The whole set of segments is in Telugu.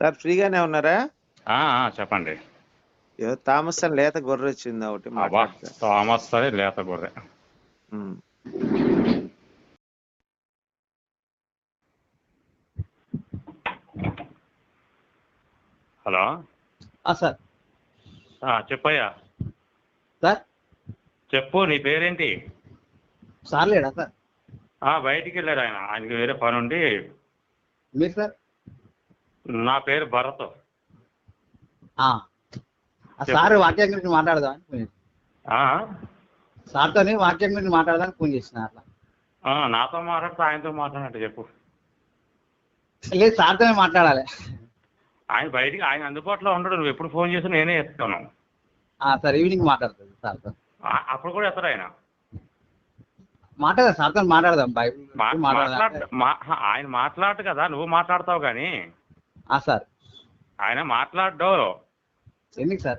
సార్ ఫ్రీగానే ఉన్నారా? ఆ, ఆ, చెప్పండి. ఏదో థామస్ అని లేత గొర్రె వచ్చింది ఒకటి థామస్ అది లేత గొర్రె. హలో? ఆ, సార్. ఆ, చెప్పయ్యా. సార్? చెప్పు నీ పేరేంటి? సార్ లేడా సార్? ఆ బయటికి వెళ్ళాడు ఆయన. ఆయనకి వేరే పని ఉండి మీరు సార్? నా పేరు భరత్. సార్ వాక్యం గురించి మాట్లాడదాం సార్తో వాక్యం గురించి మాట్లాడదానికి ఫోన్ చేసిన అట్లా. నాతో మాట్లాడితే ఆయనతో మాట్లాడినట్టు చెప్పు. లేదు సార్తోనే మాట్లాడాలి. ఆయన బయటికి ఆయన అందుబాటులో ఉండడు. నువ్వు ఎప్పుడు ఫోన్ చేసి నేనే ఎత్తాను ఆ, సార్ ఈవినింగ్ మాట్లాడుతుంది సార్తో. అప్పుడు కూడా ఎత్తడు ఆయన. మాట్లాడదాం సార్తో మాట్లాడదాం. ఆయన మాట్లాడు కదా నువ్వు మాట్లాడతావు కానీ. సార్. ఆయన మాట్లాడ్డు? ఎందుకు సార్?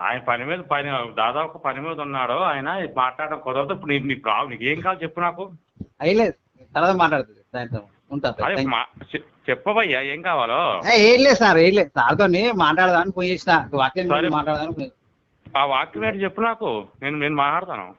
ఆయన పని మీద పని దాదాపు పని మీద ఉన్నాడు ఆయన మాట్లాడడం కుదరదు. ఇప్పుడు నీ ప్రాబ్లం నీకు ఏం కావాలి చెప్పు నాకు. అయ్యలేదు తర్వాత మాట్లాడుతుంది సాయంత్రం. ఉంటా సార్ అదే థాంక్యూ. మా- చె- చెప్పవయ్యా ఏం కావాలో? ఏ, లేదు సార్ ఏం లేదు. సార్తో మాట్లాడదామని ఫోన్ చేసిన. వాక్యం మాట్లాడదామని. ఆ వాక్యం ఏంటి చెప్పు నాకు. నేను నేను మాట్లాడతాను.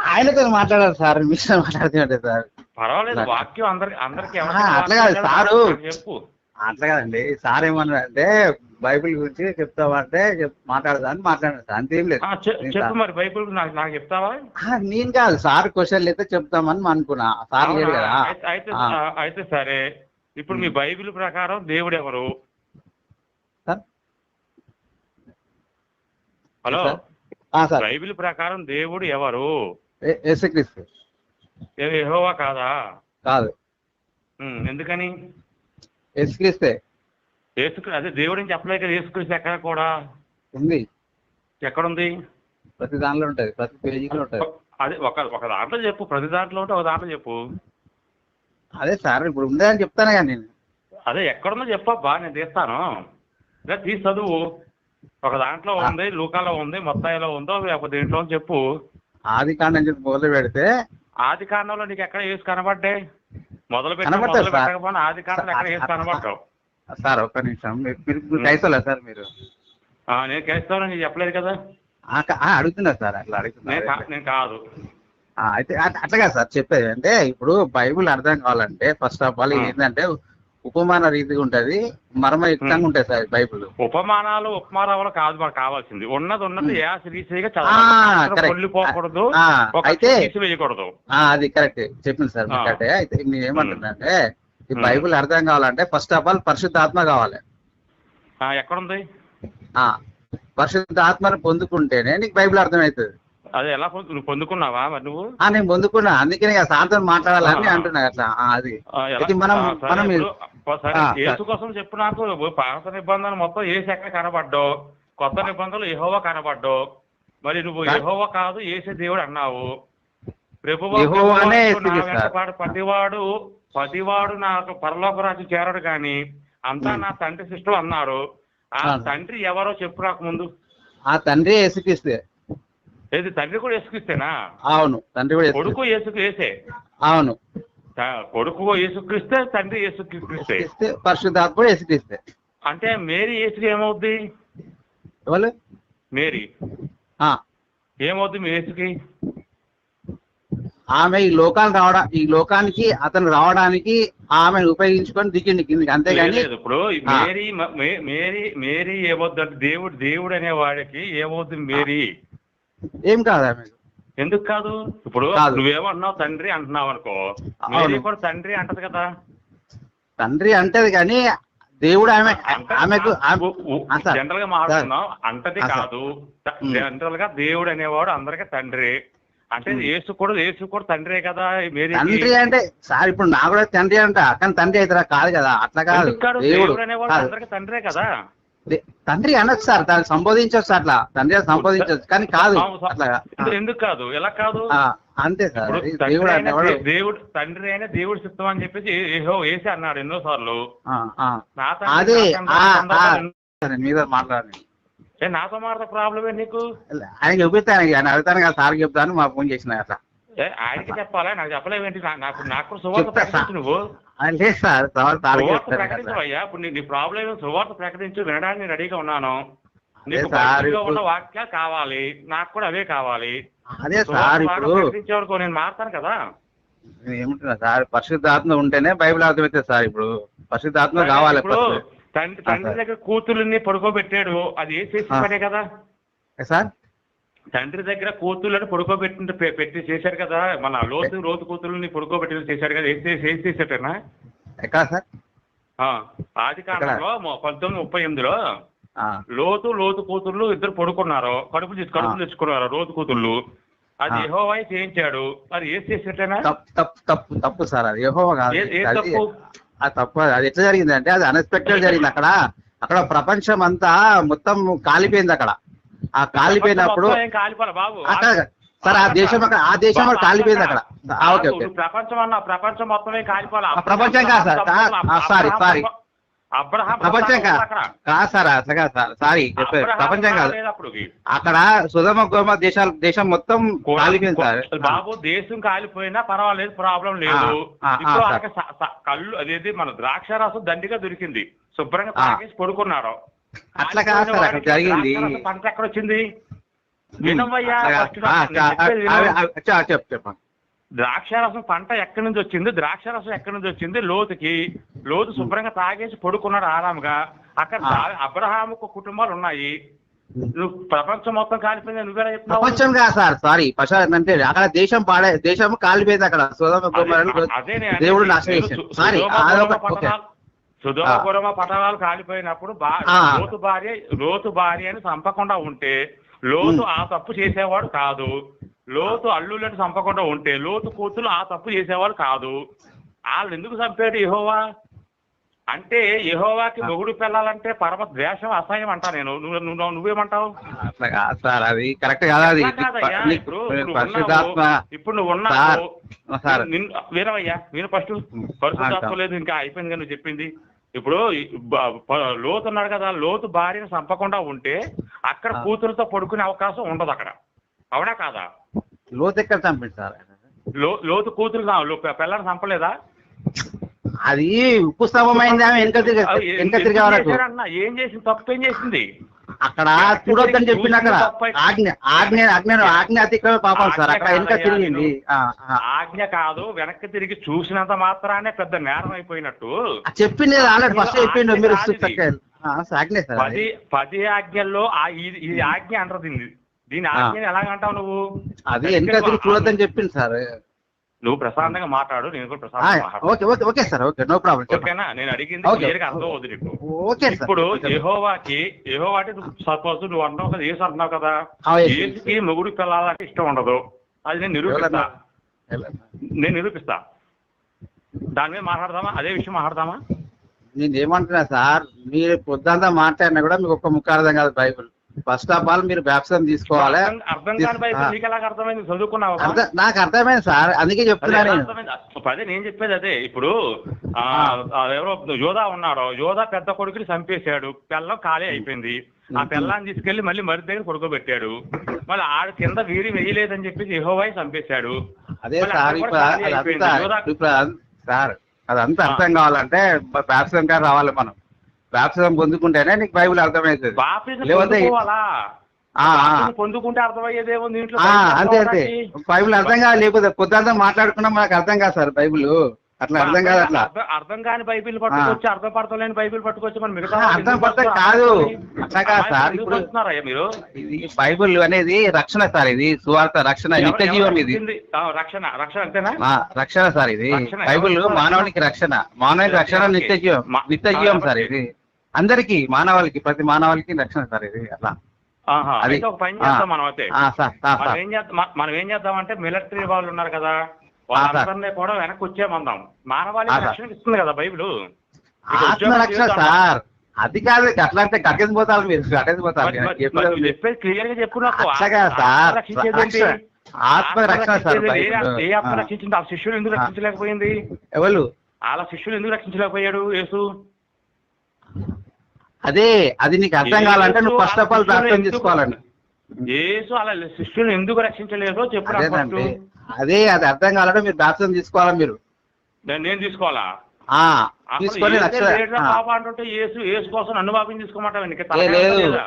ఆయనతో మాట్లాడాలి సార్. మీతో మాట్లాడుతుంటే సార్. పర్వాలేదు. వాక్యం అందరికి అందరికి అట్లా కాదు, సారు. చెప్పు. అట్లా కాదండి. సార్ ఏమన్నా అంటే బైబిల్ గురించి చెప్తామంటే చెప్- మాట్లాడదా అని మాట్లాడారు. సార్ అంతేం లేదు. చెప్పు మరి బైబిల్ నాకు నాకు చెప్తావా? నేను కాదు. సార్ క్వశ్చన్లు అయితే చెప్తామని అనుకున్నా. సార్ అవునా? కదా. అయితే సరే. ఇప్పుడు మీ బైబిల్ ప్రకారం దేవుడు ఎవరు? హలో? బైబిల్ ప్రకారం దేవుడు ఎవరు? యెహోవా కాదా? కాదు. ఎందుకని? యేసుక్రీస్తే. యేసుక్రీ అదే దేవుడు అని చెప్పలేక యేసుక్రీస్తు ఎక్కడ కూడా? ఉంది. ఎక్కడుంది? ప్రతి దానిలో ఉంటది ప్రతి పేజీలో ఉంటది. అదే ఒక ఒక దాంట్లో చెప్పు ప్రతి దాంట్లో ఉంటే ఒక దాంట్లో చెప్పు. అదే సార్ ఇప్పుడు ఉందని చెప్తాను కానీ నేను. అదే ఎక్కడుందో చెప్పబ్బా నేను తీస్తాను. ఇలా తీసి చదువు. ఒక దాంట్లో ఉంది లూకాలో ఉంది మొత్తాయిలో ఉందో ఒక దీంట్లో ఉంది చెప్పు. ఆది కాండం చెప్పి మొదలు పెడితే ఆది కాండంలో నీకు ఎక్కడ వేసి కనబడ్డే మొదలు. పెట్టకపోయినా ఆది కాండంలో ఎక్కడ కనబడ్డావు సార్ ఒక్క నిమిషం. మీరు సార్ మీరు? ఆ, నేను నీకు చెప్పలేదు కదా? అడుగుతున్నా సార్ అట్లా నేను అడుగుతున్నా కా- నేను కాదు. అయితే అట్- అట్లా కాదు సార్ చెప్పేది అంటే ఇప్పుడు బైబిల్ అర్థం కావాలంటే ఫస్ట్ ఆఫ్ ఆల్. ఏంటంటే ఉపమాన రీతిగా ఉంటది మర్మయుక్తంగా ఉంటాయి సార్ బైబిల్. ఉపమానాలు ఉపమానాలు కాదు మాకు కావాల్సింది. ఉన్నది ఉన్నది. ఏ ఆ, ఒక అయితే తీసివేయకూడదు ఆ, అది కరెక్ట్. చెప్పింది సార్. కరెక్టే అయితే నేను ఏమంటున్నానంటే ఈ. బైబిల్ అర్థం కావాలంటే ఫస్ట్ ఆఫ్ ఆల్ పరిశుద్ధాత్మ కావాలి. ఎక్కడుంది? ఆ పరిశుద్ధాత్మను పొందుకుంటేనే నీకు బైబిల్ అర్థమవుతుంది. అదే ఎలా నువ్వు పొందుకున్నావా మరి నువ్వు? నేను పొందుకున్నా. అందుకనే ఇక సాయంత్రం మాట్లాడాలని. అంటున్నా అట్లా. అది. మనం- యేసు కోసం చెప్పు నాకు. పాత నిబంధనలు మొత్తం ఏసు ఎక్కడ కనబడ్డావు కొత్త నిబంధనలు యెహోవా కనబడ్డావు మరి నువ్వు? యెహోవా కాదు ఏసే దేవుడు అన్నావు. ప్రభువా, యెహోవానే ప్రభువా, నా యేసుక్రీస్తు సార్. వెంటపాడు పతివాడు పతివాడు నాకు పరలోక రాజు చేరడు కానీ అంతా. నా తండ్రి సిస్టర్ అన్నారు. ఆ. తండ్రి ఎవరో చెప్పు నాకు ముందు. ఆ తండ్రి యేసుక్రీస్తే. ఏది? తండ్రి కూడా యేసుక్రీస్తేనా అవును తండ్రి కూడా. కొడుకు యేసుకు వేసే అవును కొడుకు యేసుక్రీస్తే తండ్రి యేసుక్రీస్తే? పరిశుద్ధాత్మ కూడా యేసుక్రీస్తే. అంటే మేరీ యేసుకి ఏమవుద్ది? ఎవరు మేరీ. ఆ, ఏమవుద్ది మీ యేసుకి? ఆమె ఈ లోకాన్ని రావడా ఈ లోకానికి అతను రావడానికి ఆమెను ఉపయోగించుకొని దిగింది కిందికి అంతేగాని ఇప్పుడు. మేరీ మేరీ మేరీ ఏమవుద్ది అంటే దేవుడు దేవుడు అనే వాడికి ఏమవుద్ది మేరీ? ఏం కాదు ఆమె ఎందుకు కాదు ఇప్పుడు కాదు. నువ్వేమన్నావు తండ్రి అంటున్నావు అనుకో. మేరీ కూడా తండ్రి అంటది కదా తండ్రి అంటది కానీ దేవుడు ఆమె ఆమెకు. జనరల్గా మాట్లాడుతున్నాం అంటది. కాదు. జనరల్గా దేవుడు అనేవాడు అందరికీ తండ్రి అంటే. యేసు కూడా యేసు కూడా తండ్రే కదా మేరీ తండ్రి అంటే సార్ ఇప్పుడు నా కూడా తండ్రి అంట కానీ తండ్రి అయితే కాదు కదా అట్లా కాదు? దేవుడు అనేవాడు. అందరికీ తండ్రే కదా తండ్రి అనొచ్చు సార్ దాన్ని సంబోధించవచ్చు అట్లా. తండ్రి సంబోధించవచ్చు కానీ కాదు. అట్లా. ఎందు- ఎందుకు కాదు? ఎలా కాదు? అంతే సార్. దేవుడు దేవుడు తండ్రి అయిన దేవుడు సిద్ధం అని చెప్పేసి ఏ- ఏహో వేసి అన్నాడు ఎన్నో సార్లు అదే మీద మాట్లాడండి. ఏ నాతో మాట ప్రాబ్లమే నీకు? ఆయన చెబుతాను ఆయన అడుగుతాను కదా సార్ చెప్తాను మా ఫోన్ చేసిన అట్లా ఏ, ఆయనకి చెప్పాలా? నాకు చెప్పలేవేంటి? నాకు నాకు నువ్వు. లేదు సార్ సువార్త. ప్రకటించవయ్యా. ఇప్పుడు నీ- ప్రాబ్లం సువార్త ప్రకటించు వినడానికి రెడీగా ఉన్నాను. నీకు బైబిల్లో ఉన్న వాక్యాలు కావాలి. నాకు కూడా అవే కావాలి. అదే సార్ ఇప్పుడు ప్రకటించే వరకు నేను మారుతాను కదా. ఏముంటున్నా సార్ పరిశుద్ధాత్మ ఉంటేనే బైబిల్ అర్థమవుతుంది సార్ ఇప్పుడు. పరిశుద్ధాత్మ కావాలి. తండ్రి తండ్రి. దగ్గర కూతుర్ని పడుకోబెట్టాడు. అది ఏ చేసిన ఆ. పనే కదా? సార్? తండ్రి దగ్గర కూతుర్లను పడుకోబెట్టి పెట్టి చేశారు కదా. మన లోతు రోజు కూతుర్ని పడుకోబెట్టి చేశారు కదా. ఏం చేసి ఏం చేసేటనా ఎక్కడ సార్? ఆది కాలంలో పంతొమ్మిది ముప్పై ఎనిమిదిలో లోతు లోతు కూతుర్లు ఇద్దరు పడుకున్నారు కడుపు తీసు కడుపు ఆ. తెచ్చుకున్నారు రోజు కూతుర్లు అది ఆ. యెహోవాయే చేయించాడు. మరి ఏం చేసేటనా తప్పు తప్పు తప్పు తప్పు సార్ అది. యెహోవా కాదు. తప్పు? ఆ తప్పు అది. ఎట్లా జరిగింది అంటే అది అన్ఎక్స్పెక్టెడ్ జరిగింది అక్కడ. అక్కడ ప్రపంచం అంతా మొత్తం కాలిపోయింది అక్కడ. ఆ కాలిపోయినప్పుడు కాలిపోలే బాబు. సార్ ఆ దేశం అక్కడ ఆ దేశం అక్కడ కాలిపోయింది అక్కడ. Okay okay. ప్రపంచం అన్న ప్రపంచం మొత్తమే కాలిపోలే. ఆ, ప్రపంచం కాదు సార్. Sorry, sorry. ప్రపంచం కాదు. సార్ సార్ ప్రపంచం కాదు. అక్కడ సుధమ గోమ దేశాలు దేశం మొత్తం కాలిపోయింది సార్. బాబు దేశం కాలిపోయినా పర్వాలేదు ప్రాబ్లం లేదు. కళ్ళు అదేది మన ద్రాక్ష రసం దండిగా దొరికింది. శుభ్రంగా. తాగేసి పడుకున్నారు. అట్లా కాదు సార్ అక్కడ జరిగింది. పంట ఎక్కడ వచ్చింది చెప్ప చెప్పండి ద్రాక్ష రసం పంట ఎక్కడి నుంచి వచ్చింది? ద్రాక్ష రసం ఎక్కడి నుంచి వచ్చింది? లోతుకి. లోతు శుభ్రంగా తాగేసి పడుకున్నాడు ఆరాముగా. అక్కడ అబ్రహాముకు కుటుంబాలు ఉన్నాయి. నువ్వు ప్రపంచం మొత్తం కాలిపోయింది నువ్వేలా చెప్తున్నావు? ప్రపంచం కాదు సార్ సారీ. ప్రసాద్ అంటే అక్కడ దేశం పాడే దేశం కాలిపోయింది అక్కడ. దేవుడు. నాశనం సారీ సుధోమ అదొక గురమ ఓకే పట్టణాలు- కాలిపోయినప్పుడు. లోతు భార్య లోతు భార్య అని చంపకుండా ఉంటే లోతు ఆ తప్పు చేసేవాడు కాదు. లోతు అల్లుళ్ళని చంపకుండా ఉంటే లోతు కూతురు ఆ తప్పు చేసేవాడు కాదు. వాళ్ళు ఎందుకు చంపాడు యెహోవా? అంటే యెహోవాకి మొగుడు పిల్లలంటే పరమ ద్వేషం అసహ్యం అంటా నేను. నువ్వు నువ్వు నువ్వేమంటావు? సార్ అది కరెక్ట్ కాదు అది. ఇప్పుడు నువ్వు పరిశుద్ధాత్మ ఉన్నావు. ఇప్పుడు నువ్వు ఉన్నావు వినవయ్యా విను ఫస్ట్. పరిశుద్ధాత్మ లేదు ఇంకా అయిపోయింది కానీ నువ్వు చెప్పింది. ఇప్పుడు లోతు ఉన్నాడు కదా లోతు భార్యను చంపకుండా ఉంటే అక్కడ. కూతురుతో పడుకునే అవకాశం ఉండదు అక్కడ. అవునా కాదా? లోతు ఎక్కడ చంపింది సార్? లో లోతు కూతురు నా- లో- పిల్లని చంపలేదా? అది ఉప్పు స్తంభమైంది ఆమె వెనక తిరిగి వెనక తిరిగే వరకు చేశాడన్నా? ఏం చేసింది? తప్పు ఏం చేసింది? అక్కడ చూడొద్దని చెప్పింది అక్కడ ఆజ్ఞ ఆజ్ఞ ఆజ్ఞ ఆజ్ఞ అతిక్రమే పాపం సార్. అక్కడ వెనక ఆజ్ఞ తిరిగింది. ఆజ్ఞ కాదు వెనక్కి తిరిగి చూసినంత మాత్రానే పెద్ద నేరం అయిపోయినట్టు. చెప్పింది ఆల్రెడీ ఫస్ట్ చెప్పిండు ఆజ్ఞ మీరు ఆజ్ఞ సార్ పది. పది ఆజ్ఞల్లో ఆ ఇది ఆజ్ఞ అంటారు దీన్ని. దీని ఆ. ఆజ్ఞని ఎలాగంటావు నువ్వు? అది వెనక తిరిగి చూడొద్దని చెప్పింది సార్. నువ్వు ప్రశాంతంగా మాట్లాడు నేను కూడా ప్రశాంతంగా మాట్లాడు okay okay okay sir okay no problem చెప్పండి. ఓకేనా? నేను అడిగింది ఓకే. క్లియర్గా అర్థం అవుతుంది నీకు. ఓకే ఇప్పుడు యెహోవాకి యెహోవాకి సపోజ్ నువ్వు అంటున్నావు కదా ఏసు అంటున్నావు కదా. ఏసుకి మొగుడు పిల్లలకి ఇష్టం ఉండదు. అది నేను నిరూపిస్తా. నేను నిరూపిస్తా. దాని మీద మాట్లాడదామా? అదే విషయం మాట్లాడదామా? నేను ఏమంటున్నా సార్ మీరు పొద్దంతా మాట్లాడినా కూడా మీకు ఒక్క ముక్క అర్థం కాదు బైబిల్. ఫస్ట్ ఆఫ్ ఆల్ మీరు బ్యాప్సం తీసుకోవాలి. అర్థం- అర్థం కాని బైబిల్ ఆ. నీకు ఎలాగ అర్థమైంది? చదువుకున్నావా? నాకు అర్థమైంది సార్. అందుకే చెప్తున్నా అదే నేను. చెప్పేది అదే. ఇప్పుడు ఎవరో యోధా ఉన్నాడు. యోధా పెద్ద కొడుకుని చంపేశాడు. పిల్లం ఖాళీ అయిపోయింది. ఆ. పిల్లాన్ని తీసుకెళ్ళి మళ్ళీ మరి దగ్గర పడుకోబెట్టాడు. మళ్ళీ ఆడ కింద వీరి వేయలేదని చెప్పేసి యెహోవాయి చంపేశాడు. అదే సార్ ఇప్పుడు అదంతా సార్. అర్థం కావాలంటే బ్యాప్సం కాదు రావాలి మనం. బ్యాప్సం పొందుకుంటేనే నీకు బైబిల్ అర్థమవుతుంది. బాప్తిజం. బాప్తిజం పొందుకుంటే బైబిల్ అంతే అంతే. అర్థం బైబిల్ అర్థం కాదు లేకపోతే పొద్దంతా మాట్లాడుకున్నా మనకు అర్థం కాదు సార్ బైబిల్. అట్లా అర్థం కాదు అట్లా. అర్థం- అర్థం కాని బైబిల్ పట్టుకొచ్చి అర్థం పడతాం లేని బైబిల్ పట్టుకొచ్చి మనం మిగతా అర్థం పడతా? కాదు. అర్థం అట్లా కాదు సార్, ఇప్పుడు- మీరు? బైబిల్ అనేది రక్షణ సార్ ఇది సువార్త రక్షణ నిత్య జీవం ఇది. రక్షణ రక్షణ అంతేనా? రక్షణ సార్ ఇది. బైబిల్ మానవునికి రక్షణ. మానవునికి రక్షణ. నిత్య జీవం. నిత్య జీవం సార్ ఇది. అందరికి మానవాళికి ప్రతి మానవాళికి రక్షణ సార్ ఇది అట్లా. ఆహా, అది ఒక పని ఆ, మనం అయితే మనం ఏం చేద్దాం మనం ఏం చేద్దామంటే మిలిటరీ వాళ్ళు ఉన్నారు కదా. వాళ్ళందరినీ కూడా వెనక్కి వచ్చేమందాం సార్. రక్షణ ఇస్తుంది కదా బైబిల్? ఆత్మ రక్షణ సార్. అది కాదు అట్లా అంటే కట్టేసి పోతారు మీరు కట్టేసి పోతారు. చెప్పేది క్లియర్గా చెప్పు నాకు. సార్. రక్షించేది ఏంటి? రక్షణ- ఆత్మ రక్షణ సార్ రక్షించేది ఏ- ఆత్మ ఆ. రక్షించింది ఆ శిష్యులు ఎందుకు. రక్షించలేకపోయింది? ఎవరు? అలా శిష్యులు ఎందుకు రక్షించలేకపోయాడు యేసు? అదే అది నీకు అర్థం కావాలంటే నువ్వు ఫస్ట్ ఆఫ్ ఆల్ అర్థం చేసుకోవాలండి యేసు అలా శిష్యులు ఎందుకు రక్షించలేదో చెప్పు అదేనండి. అదే అది అర్థం కావాలంటే మీరు బాప్తిజం తీసుకోవాలా మీరు నేను నేను తీసుకోవాలా ఆ అసలు తీసుకొని ఏసే లక్ష లేడురా ఆ. పాప అంటుంటే యేసు యేసు కోసం నన్ను బాబుని తీసుకోమంటావు ఏ లేదా?